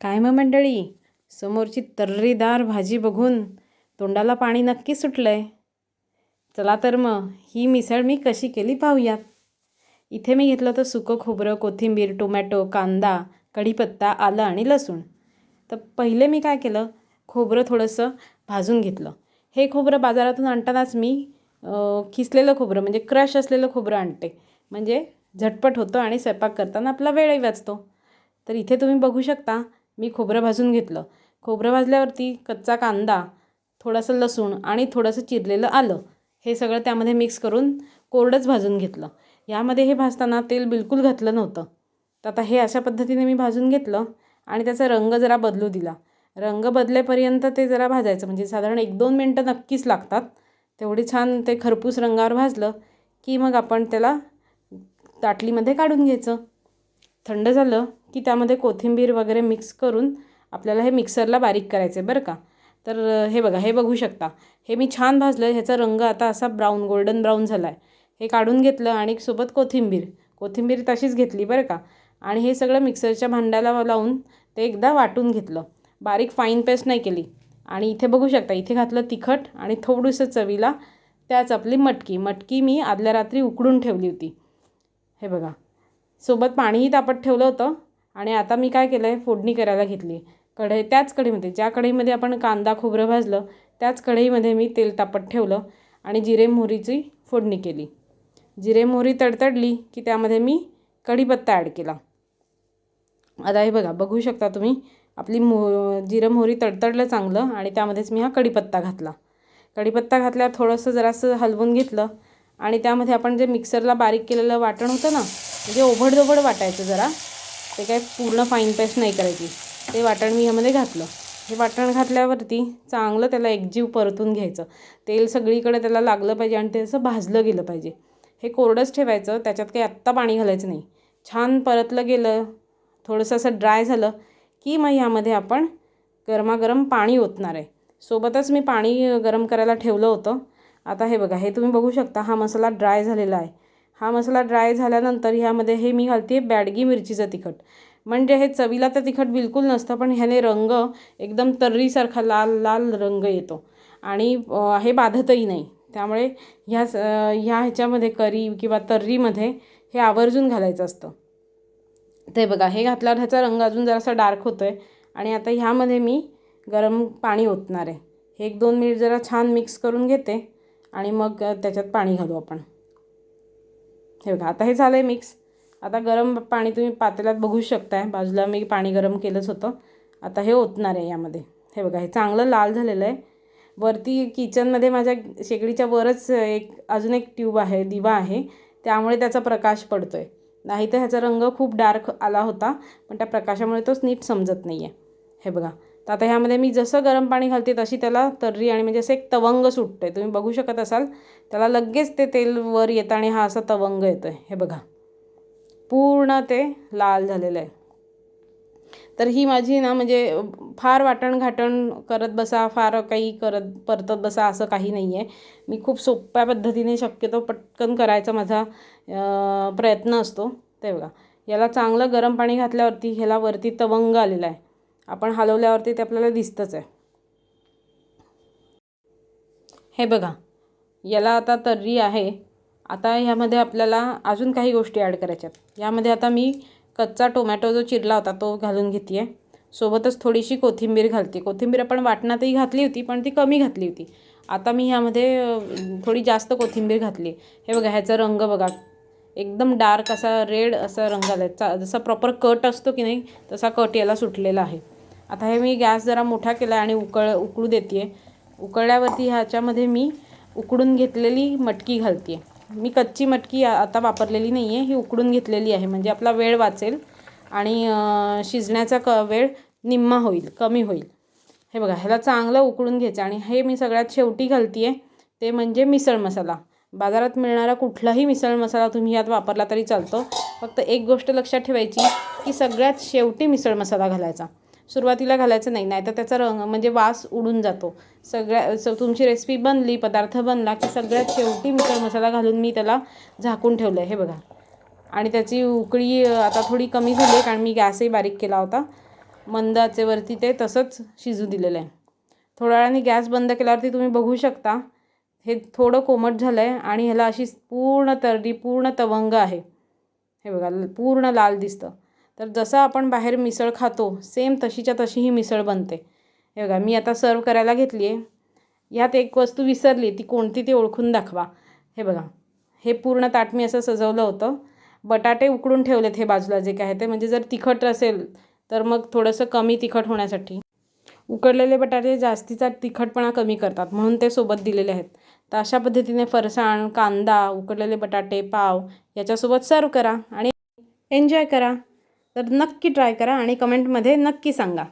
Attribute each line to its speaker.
Speaker 1: काय मग मंडळी? समोरची तर्रीदार भाजी बघून तोंडाला पाणी नक्की सुटलं आहे चला तर मग ही मिसळ मी कशी केली पाहूयात. इथे मी घेतलं तर सुकं खोबरं कोथिंबीर टोमॅटो कांदा कढीपत्ता आलं आणि लसूण. तर पहिले मी काय केलं? खोबरं थोडंसं भाजून घेतलं. हे खोबरं बाजारातून आणतानाच मी खिसलेलं खोबरं म्हणजे क्रश असलेलं खोबरं आणते. म्हणजे झटपट होतं आणि स्वयंपाक करताना आपला वेळही वाचतो. तर इथे तुम्ही बघू शकता मी खोबरं भाजून घेतलं. खोबरं भाजल्यावरती कच्चा कांदा थोडंसं लसूण आणि थोडंसं चिरलेलं आलं. हे सगळं त्यामध्ये मिक्स करून कोरडंच भाजून घेतलं. यामध्ये हे भाजताना तेल बिलकुल घातलं नव्हतं. तर आता हे अशा पद्धतीने मी भाजून घेतलं आणि त्याचा रंग जरा बदलू दिला. रंग बदलेपर्यंत ते जरा भाजायचं. म्हणजे साधारण एक दोन मिनटं नक्कीच लागतात. तेवढी छान ते खरपूस रंगावर भाजलं की मग आपण त्याला ताटलीमध्ये काढून घ्यायचं. थंड झालं की त्यामध्ये कोथिंबीर वगैरे मिक्स करून आपल्याला हे मिक्सरला बारीक करायचं आहे बरं का? तर हे बघा हे बघू शकता. हे मी छान भाजलं आहे ह्याचा रंग आता असा ब्राऊन गोल्डन ब्राऊन झाला आहे हे काढून घेतलं आणि सोबत कोथिंबीर. कोथिंबीर तशीच घेतली बरं का? आणि हे सगळं मिक्सरच्या भांड्याला लावून ते एकदा वाटून घेतलं. बारीक फाईन पेस्ट नाही केली. आणि इथे बघू शकता इथे घातलं तिखट आणि थोडंसं चवीला त्याच आपली मटकी. मटकी मी आदल्या रात्री उकडून ठेवली होती. हे बघा. सोबत पाणीही तापत ठेवलं होतं. आणि आता मी काय केलं आहे फोडणी करायला घेतली. कढई त्याच कढईमध्ये ज्या कढईमध्ये आपण कांदा खोबरं भाजलं त्याच कढईमध्ये मी तेल तापत ठेवलं आणि जिरे मोहरीची फोडणी केली. जिरे मोहरी तडतडली की त्यामध्ये मी कढीपत्ता ॲड केला. आता हे बघा बघू शकता तुम्ही आपली मो जिरं मोहरी तडतडलं चांगलं आणि त्यामध्येच मी हा कढीपत्ता घातला. कढीपत्ता घातल्यावर थोडंसं जरासं हलवून घेतलं आणि त्यामध्ये आपण जे मिक्सरला बारीक केलेलं वाटण होतं ना म्हणजे ओभडधोबड वाटायचं जरा. ते काय पूर्ण फाईन पेस्ट नाही करायची. ते वाटण मी ह्यामध्ये घातलं. हे वाटण घातल्यावरती चांगलं त्याला एकजीव परतून घ्यायचं. तेल सगळीकडे त्याला लागलं पाहिजे आणि ते असं भाजलं गेलं पाहिजे. हे कोरडंच ठेवायचं. त्याच्यात काही आत्ता पाणी घालायचं नाही. छान परतलं गेलं. थोडंसं असं ड्राय झालं की मग ह्यामध्ये आपण गरमागरम पाणी ओतणार आहे. सोबतच मी पाणी गरम करायला ठेवलं होतं. आता हे बघा हे तुम्ही बघू शकता हा मसाला ड्राय झालेला आहे. हा मसाला ड्राय झाल्यानंतर ह्यामध्ये हे मी घालते बॅडगी मिरचीचं तिखट. म्हणजे हे चवीला तर तिखट बिलकुल नसतं पण ह्याने रंग एकदम तर्रीसारखा लाल लाल रंग येतो. आणि हे बाधतही नाही. त्यामुळे ह्या स- ह्या ह्याच्यामध्ये करी किंवा तर्रीमध्ये हे आवर्जून घालायचं असतं. ते बघा हे घातल्यावर ह्याचा रंग अजून जरासा डार्क होतो आहे आणि आता ह्यामध्ये मी गरम पाणी ओतणार आहे. हे एक दोन मिनिट जरा छान मिक्स करून घेते आणि मग त्याच्यात पाणी घालू आपण. हे बघा आता हे झालं आहे मिक्स आता गरम पाणी तुम्ही पातेल्यात बघू शकताय. बाजूला मी पाणी गरम केलंच होतं. आता हे ओतणार आहे यामध्ये. हे बघा हे चांगलं लाल झालेलं आहे. वरती किचनमध्ये माझ्या शेगडीच्या वरच एक अजून एक ट्यूब आहे दिवा आहे. त्यामुळे त्याचा प्रकाश पडतो आहे नाही तर ह्याचा रंग खूप डार्क आला होता पण त्या प्रकाशामुळे तोच नीट समजत नाही आहे हे बघा तर आता ह्यामध्ये मी जसं गरम पाणी घालते तशी त्याला तर्री आणि म्हणजे असं एक तवंग सुटतं आहे तुम्ही बघू शकत असाल. त्याला लगेच ते तेल वर येतं आणि हा असा तवंग येतो आहे हे बघा. पूर्ण ते लाल झालेलं आहे. तर ही माझी ना म्हणजे फार वाटण घाटण करत बसा फार काही करत परतत बसा असं काही नाही आहे मी खूप सोप्या पद्धतीने शक्यतो पटकन करायचा माझा प्रयत्न असतो. ते बघा. याला चांगलं गरम पाणी घातल्यावरती ह्याला वरती तवंग आलेला आहे. आपण हलवल्यावरती ते आपल्याला दिसतंच आहे. हे बघा याला आता तर्री आहे. आता ह्यामध्ये आपल्याला अजून काही गोष्टी ॲड करायच्या आहेत. यामध्ये आता मी कच्चा टोमॅटो जो चिरला होता तो घालून घेते आहे सोबतच थोडीशी कोथिंबीर घालते. कोथिंबीर आपण वाटणातही घातली होती पण ती कमी घातली होती. आता मी ह्यामध्ये थोडी जास्त कोथिंबीर घातली. हे बघा ह्याचा रंग बघा. एकदम डार्क असा रेड असा रंग आला चा जसा प्रॉपर कट असतो की नाही तसा कट याला सुटलेला आहे. आता हे मी गॅस जरा मोठा केला आणि उकळ उकळू देते आहे उकळल्यावरती ह्याच्यामध्ये मी उकडून घेतलेली मटकी घालते आहे मी कच्ची मटकी आता वापरलेली नाही आहे ही उकडून घेतलेली आहे. म्हणजे आपला वेळ वाचेल आणि शिजण्याचा क वेळ निम्मा होईल कमी होईल. हे बघा ह्याला चांगलं उकळून घ्यायचं आणि हे मी सगळ्यात शेवटी घालते आहे ते म्हणजे मिसळ मसाला. बाजारात मिळणारा कुठलाही मिसळ मसाला तुम्ही यात वापरला तरी चालतो. फक्त एक गोष्ट लक्षात ठेवायची की सगळ्यात शेवटी मिसळ मसाला घालायचा. सुरुवातीला घालायचं नाही नाही तर त्याचा रंग म्हणजे वास उडून जातो. सगळ्या स तुमची रेसिपी बनली पदार्थ बनला की सगळ्यात शेवटी मिसळ मसाला घालून मी त्याला झाकून ठेवलं आहे हे बघा. आणि त्याची उकळी आता थोडी कमी झाली आहे कारण मी गॅसही बारीक केला होता. मंद आचेवरती ते तसंच शिजू दिलेलं आहे थोड्या वेळाने गॅस बंद केल्यावरती तुम्ही बघू शकता हे थोडं कोमट झालं आहे आणि ह्याला अशी पूर्ण तरडी पूर्ण तवंग आहे. हे बघा पूर्ण लाल दिसतं. तर जसं आपण बाहेर मिसळ खातो सेम तशीच्या तशी ही मिसळ बनते. हे बघा मी आता सर्व करायला घेतली आहे. ह्यात एक वस्तू विसरली ती कोणती ती ओळखून दाखवा. हे बघा हे पूर्ण ताट मी असं सजवलं होतं. बटाटे उकडून ठेवलेत हे बाजूला जे काय आहे ते. म्हणजे जर तिखट असेल तर मग थोडंसं कमी तिखट होण्यासाठी. उकडलेले बटाटे जास्तीचा तिखटपणा कमी करतात म्हणून ते सोबत दिलेले आहेत. तर अशा पद्धतीने फरसाण कांदा उकडलेले बटाटे पाव याच्यासोबत सर्व करा आणि एन्जॉय करा. तर नक्की ट्राय करा आणि कमेंटमध्ये नक्की सांगा.